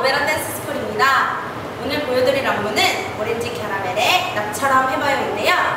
오베라 댄스 스쿨입니다. 오늘 보여드릴 안무는 오렌지 캐러멜의 나처럼 해봐요인데요.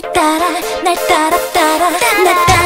날 따라 날 따라 따라 날 따라.